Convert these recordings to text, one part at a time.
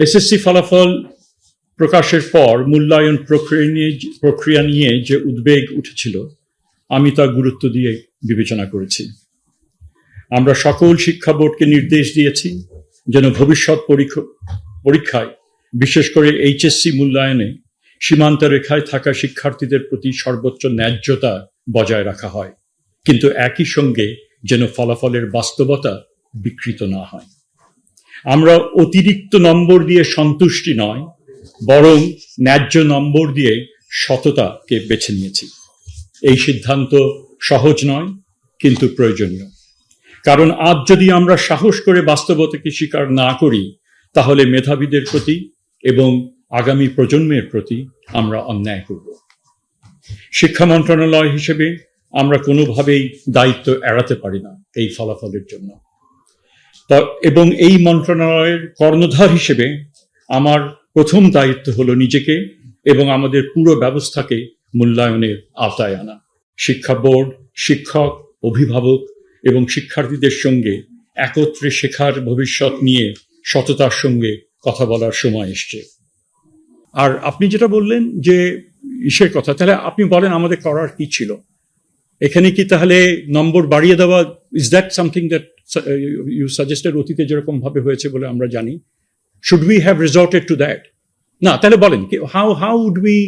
SSC ফলাফল প্রকাশের পর মূল্যায়ন প্রক্রিয়া নিয়ে প্রক্রিয়া নিয়ে যে উদ্বেগ উঠেছিল, আমি তা গুরুত্ব দিয়ে বিবেচনা করেছি। আমরা সকল শিক্ষা বোর্ডকে নির্দেশ দিয়েছি যেন ভবিষ্যৎ পরীক্ষ- পরীক্ষায়, বিশেষ করে এইচএসসি মূল্যায়নে সীমান্ত রেখায় থাকা শিক্ষার্থীদের প্রতি সর্বোচ্চ ন্যায্যতা বজায় রাখা হয়। কিন্তু একই সঙ্গে যেন ফলাফলের বাস্তবতা বিকৃত না হয়। আমরা অতিরিক্ত নম্বর দিয়ে সন্তুষ্টি নয়, বরং ন্যায্য নম্বর দিয়ে সততাকে বেছে নিয়েছি। এই সিদ্ধান্ত সহজ নয়, কিন্তু প্রয়োজনীয়। কারণ আজ যদি আমরা সাহস করে বাস্তবতাকে স্বীকার না করি, তাহলে মেধাবীদের প্রতি এবং আগামী প্রজন্মের প্রতি আমরা অন্যায় করব। শিক্ষা মন্ত্রণালয় হিসেবে আমরা কোনোভাবেই দায়িত্ব এড়াতে পারি না এই ফলাফলের জন্য। এবং এই মন্ত্রণালয়ের কর্ণধার হিসেবে আমার প্রথম দায়িত্ব হলো নিজেকে এবং আমাদের পুরো ব্যবস্থাকে মূল্যায়নের আওতায় আনা। শিক্ষা বোর্ড, শিক্ষক, অভিভাবক এবং শিক্ষার্থীদের সঙ্গে একত্রে শেখার ভবিষ্যৎ নিয়ে সততার সঙ্গে কথা বলার সময় এসছে। আর আপনি যেটা বললেন যে ইসের কথা, তাহলে আপনি বলেন আমাদের করার কি ছিল? এখানে কি তাহলে নম্বর বাড়িয়ে দেওয়া is that something that you suggested অতীতে যেরকম ভাবে হয়েছে বলে আমরা জানি? Should we have resorted to that না, তাহলে বলেন হাউ হাউ উড উই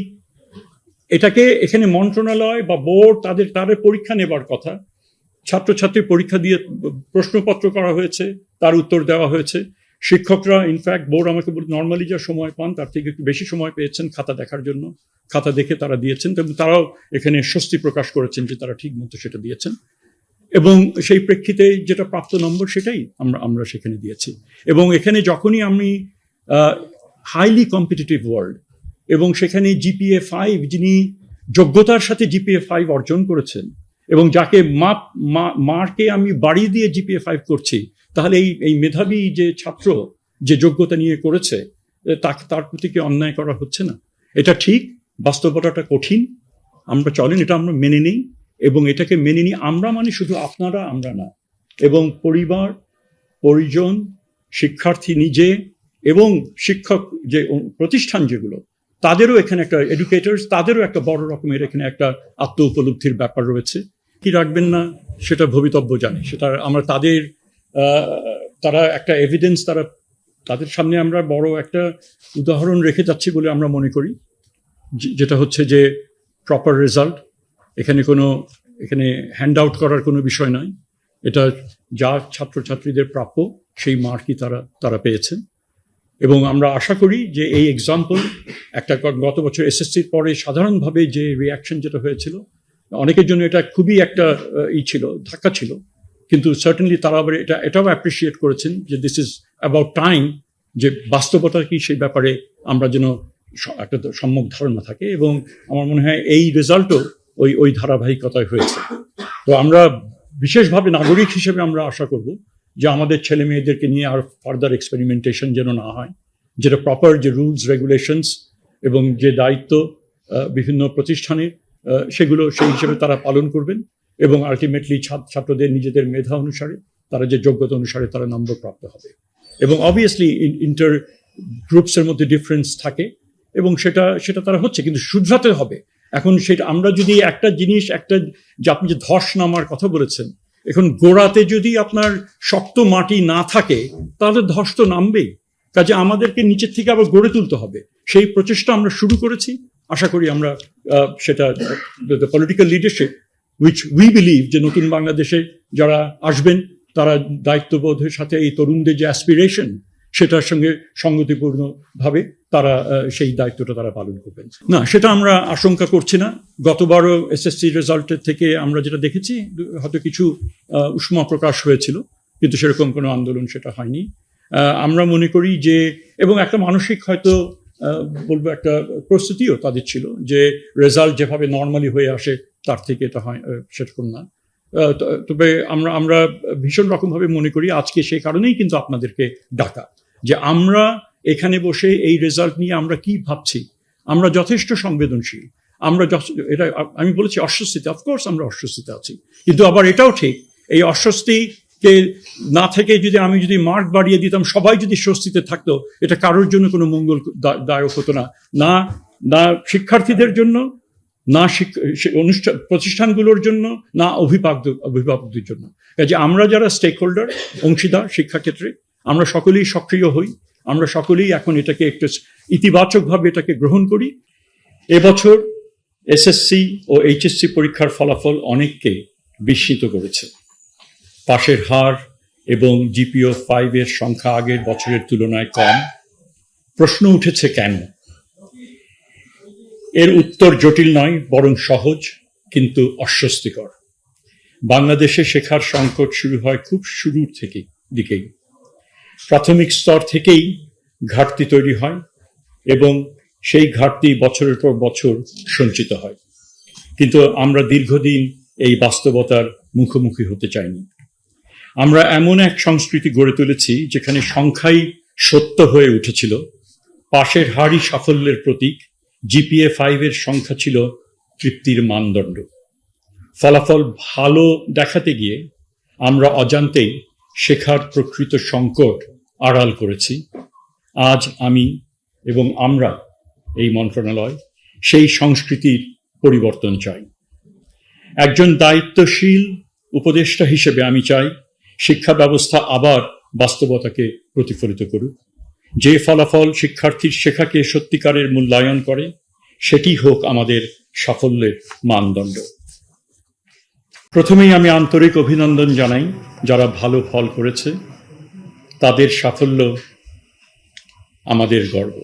এটাকে এখানে মন্ত্রণালয় বা বোর্ড তাদের তাদের পরীক্ষা নেবার কথা ছাত্রছাত্রী পরীক্ষা দিয়ে প্রশ্নপত্র করা হয়েছে, তার উত্তর দেওয়া হয়েছে শিক্ষকরা ইনফ্যাক্ট বোর্ড আমাকে নর্মালি যা সময় পান, তার থেকে একটু বেশি সময় পেয়েছেন খাতা দেখার জন্য। খাতা দেখে তারা দিয়েছেন। এবং তারাও এখানে স্বস্তি প্রকাশ করেছেন যে তারা ঠিক মতো সেটা দিয়েছেন। এবং সেই প্রেক্ষিতে যেটা প্রাপ্ত নম্বর, সেটাই আমরা আমরা সেখানে দিয়েছি। এবং এখানে যখনই আমি হাইলি কম্পিটিটিভ ওয়ার্ল্ড এবং সেখানে জিপিএ ফাইভ যিনি যোগ্যতার সাথে জিপিএ ফাইভ অর্জন করেছেন, এবং যাকে মাপ মা- মার্কে আমি বাড়িয়ে দিয়ে জিপিএ ফাইভ করছি তাহলে এই এই মেধাবী যে ছাত্র যে যোগ্যতা নিয়ে করেছে তাকে, তার প্রতি কি অন্যায় করা হচ্ছে না? এটা ঠিক, বাস্তবতাটা কঠিন, আমরা চলেন, এটা আমরা মেনে নিই, এবং এটাকে মেনে নিই আমরা মানে শুধু আপনারা, আমরা না। এবং পরিবার, পরিজন, শিক্ষার্থী নিজে, এবং শিক্ষক যে প্রতিষ্ঠান যেগুলো, তাদেরও এখানে একটা এডুকেটার্স তাদেরও একটা বড় রকমের এখানে একটা আত্ম উপলব্ধির ব্যাপার রয়েছে। কি রাখবেন না, সেটা ভবিতব্য জানে, সেটা আমরা তাদের তারা একটা এভিডেন্স তারা, তাদের সামনে আমরা বড় একটা উদাহরণ রেখে যাচ্ছি বলে আমরা মনে করি। যেটা হচ্ছে যে প্রপার রেজাল্ট এখানে কোনো, এখানে হ্যান্ড আউট করার কোনো বিষয় নয় এটা যা ছাত্রছাত্রীদের প্রাপ্য, সেই মার্কই তারা তারা পেয়েছেন এবং আমরা আশা করি যে এই এক্সাম্পল একটা গত বছর এসএসসির পরে সাধারণভাবে যে রিয়াকশন যেটা হয়েছিল, অনেকের জন্য এটা খুবই একটা ই ছিল, ধাক্কা ছিল। কিন্তু সার্টেনলি তারা আবার এটা এটাও অ্যাপ্রিসিয়েট করেছেন যে দিস ইজ অ্যাবাউট টাইম যে বাস্তবতা কি সেই ব্যাপারে আমরা যেন একটা সম্যক ধারণা থাকে এবং আমার মনে হয় এই রেজাল্টও ওই ওই ধারাবাহিকতায় হয়েছে। তো আমরা বিশেষভাবে নাগরিক হিসেবে আমরা আশা করব যে আমাদের ছেলে মেয়েদেরকে নিয়ে আর ফার্দার এক্সপেরিমেন্টেশন যেন না হয় যেটা প্রপার যে রুলস রেগুলেশনস এবং যে দায়িত্ব বিভিন্ন প্রতিষ্ঠানে আহ, সেগুলো সেই হিসেবে তারা পালন করবেন। এবং আলটিমেটলি ছাত্রদের নিজেদের মেধা অনুসারে তারা যে যোগ্যতা অনুসারে তারা নম্বর প্রাপ্ত হবে। এবং অবভিয়াসলি ইন্টার গ্রুপসের মধ্যে ডিফারেন্স থাকে এবং সেটা সেটা তারা হচ্ছে, কিন্তু শুধরাতে হবে। এখন সেটা আমরা যদি একটা জিনিস, একটা যে আপনি যে ধস নামার কথা বলেছেন, এখন গোড়াতে যদি আপনার শক্ত মাটি না থাকে, তাহলে ধস তো নামবেই। কাজে আমাদেরকে নিচের থেকে আবার গড়ে তুলতে হবে। সেই প্রচেষ্টা আমরা শুরু করেছি। আশা করি আমরা সেটা political leadership which we believe যে নতুন বাংলাদেশে যারা আসবেন, তারা দায়িত্ববোধের সাথে এই তরুণদের যে অ্যাসপিরেশন সেটার সঙ্গে সংগতিপূর্ণভাবে তারা সেই দায়িত্বটা তারা পালন করবেন। না, সেটা আমরা আশঙ্কা করছি না। গতবারও এসএসসি রেজাল্টের থেকে আমরা যেটা দেখেছি, হয়তো কিছু উষ্মা প্রকাশ হয়েছিল, কিন্তু সেরকম কোনো আন্দোলন সেটা হয়নি। আমরা মনে করি যে, এবং একটা মানসিক হয়তো বলব একটা প্রস্তুতিও তাদের ছিল যে রেজাল্ট যেভাবে নর্মালি হয়ে আসে, তার থেকে এটা হয় সেরকম না। তবে আমরা আমরা ভীষণ রকমভাবে মনে করি আজকে সেই কারণেই কিন্তু আপনাদেরকে ডাকা যে আমরা এখানে বসে এই রেজাল্ট নিয়ে আমরা কি ভাবছি। আমরা যথেষ্ট সংবেদনশীল। আমরা এটা, আমি বলেছি অস্বস্তিতে অফকোর্স আমরা অস্বস্তিতে আছি। কিন্তু আবার এটাও ঠিক, এই অস্বস্তি কে না থেকে যদি আমি যদি মার্ক বাড়িয়ে দিতাম, সবাই যদি স্বস্তিতে থাকতো, এটা কারোর জন্য কোনো মঙ্গল দায়ক হতো না। না না শিক্ষার্থীদের জন্য, না অনুষ্ঠান প্রতিষ্ঠানগুলোর জন্য, না অভিভাবক, অভিভাবকদের জন্য। কাজে আমরা যারা স্টেক হোল্ডার অংশীদার শিক্ষাক্ষেত্রে, আমরা সকলেই সক্রিয় হই। আমরা সকলেই এখন এটাকে একটু ইতিবাচকভাবে এটাকে গ্রহণ করি। এবছর এসএসসি ও এইচএসসি পরীক্ষার ফলাফল অনেককে বিস্মিত করেছে। পাশের হার এবং জিপিও ফাইভের সংখ্যা আগের বছরের তুলনায় কম। প্রশ্ন উঠেছে কেন? এর উত্তর জটিল নয়, বরং সহজ, কিন্তু অস্বস্তিকর। বাংলাদেশে শেখার সংকট শুরু হয় খুব শুরুর থেকে, দিকেই। প্রাথমিক স্তর থেকেই ঘাটতি তৈরি হয় এবং সেই ঘাটতি বছরের পর বছর সঞ্চিত হয়। কিন্তু আমরা দীর্ঘদিন এই বাস্তবতার মুখোমুখি হতে চাইনি। আমরা এমন এক সংস্কৃতি গড়ে তুলেছি যেখানে সংখ্যাই সত্য হয়ে উঠেছিল। পাশের হারই সাফল্যের প্রতীক, জিপিএ ফাইভের সংখ্যা ছিল তৃপ্তির মানদণ্ড। ফলাফল ভালো দেখাতে গিয়ে আমরা অজান্তেই শেখার প্রকৃত সংকট আড়াল করেছি। আজ আমি এবং আমরা এই মন্ত্রণালয় সেই সংস্কৃতির পরিবর্তন চাই। একজন দায়িত্বশীল উপদেষ্টা হিসেবে আমি চাই শিক্ষা ব্যবস্থা আবার বাস্তবতাকে প্রতিফলিত করুক। যে ফলাফল শিক্ষার্থীর শেখাকে সত্যিকারের মূল্যায়ন করে, সেটি হোক আমাদের সাফল্যের মানদণ্ড। প্রথমেই আমি আন্তরিক অভিনন্দন জানাই যারা ভালো ফল করেছে। তাদের সাফল্য আমাদের গর্ব।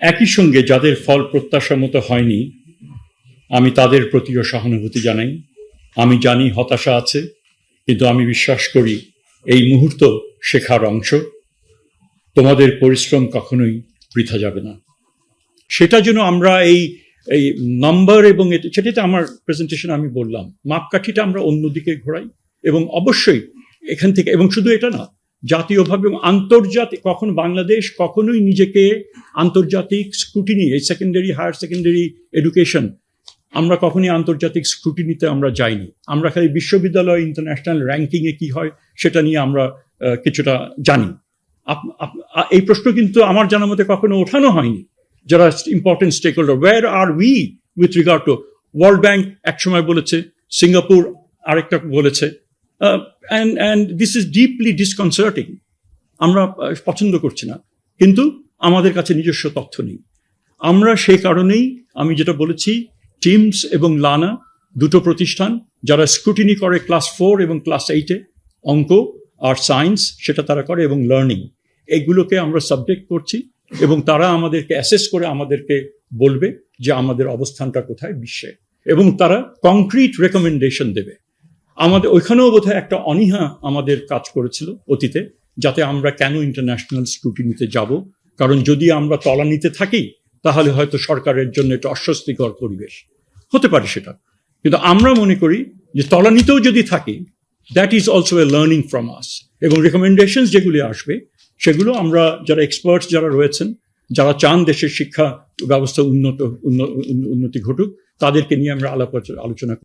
একই সঙ্গে যাদের ফল প্রত্যাশা মতো হয়নি, আমি তাদের প্রতিও সহানুভূতি জানাই। আমি জানি হতাশা আছে কিন্তু আমি বিশ্বাস করি এই মুহূর্ত শেখার অংশ। তোমাদের পরিশ্রম কখনোই বৃথা যাবে না। সেটা যেন আমরা এই এই নাম্বার এবং সেটাতে আমার প্রেজেন্টেশন আমি বললাম। মাপকাঠিটা আমরা অন্যদিকে ঘোরাই এবং অবশ্যই এখান থেকে, এবং শুধু এটা না, জাতীয়ভাবে এবং আন্তর্জাতিক, কখন বাংলাদেশ কখনোই নিজেকে আন্তর্জাতিক স্ক্রুটিনি এই সেকেন্ডারি হায়ার সেকেন্ডারি এডুকেশন আমরা কখনই আন্তর্জাতিক স্ক্রুটিনিতে আমরা যাইনি। আমরা খালি বিশ্ববিদ্যালয় ইন্টারন্যাশনাল র্যাঙ্কিংয়ে কি হয় সেটা নিয়ে আমরা কিছুটা জানি। এই প্রশ্ন কিন্তু আমার জানা মতে কখনো ওঠানো হয়নি। যারা important stakeholder were R we with regard to World Bank একসময় বলেছে সিঙ্গাপুর আরেকটা বলেছে। দিস ইজ ডিপলি ডিসকনসার্টিং আমরা পছন্দ করছি না। কিন্তু আমাদের কাছে নিজস্ব তথ্য নেই। আমরা সেই কারণেই আমি যেটা বলেছি টিমস এবং লানা দুটো প্রতিষ্ঠান, যারা স্ক্রুটিনি করে ক্লাস ফোর এবং ক্লাস এইটে অঙ্ক আর সায়েন্স সেটা তারা করে এবং লার্নিং এগুলোকে আমরা সাবজেক্ট করছি এবং তারা আমাদেরকে অ্যাসেস করে আমাদেরকে বলবে যে আমাদের অবস্থানটা কোথায় বিশ্বে। এবং তারা কংক্রিট রেকমেন্ডেশন দেবে। আমাদের, ওইখানেও বোধহয় একটা অনীহা আমাদের কাজ করেছিল অতীতে, যাতে আমরা কেন ইন্টারন্যাশনাল স্ক্রুটিনিতে যাব? কারণ যদি আমরা তলানিতে থাকি, তাহলে হয়তো সরকারের জন্য এটা অস্বস্তিকর পরিবেশ। হতে পারে সেটা। কিন্তু আমরা মনে করি যে তলানিতেও যদি থাকি that is also a learning from us এবং রেকমেন্ডেশন যেগুলি আসবে, সেগুলো আমরা যারা এক্সপার্টস যারা রয়েছেন, যারা চান দেশের শিক্ষা ব্যবস্থা উন্নত উন্ন- উন্নতি ঘটুক, তাদেরকে নিয়ে আমরা আলাপ আলোচনা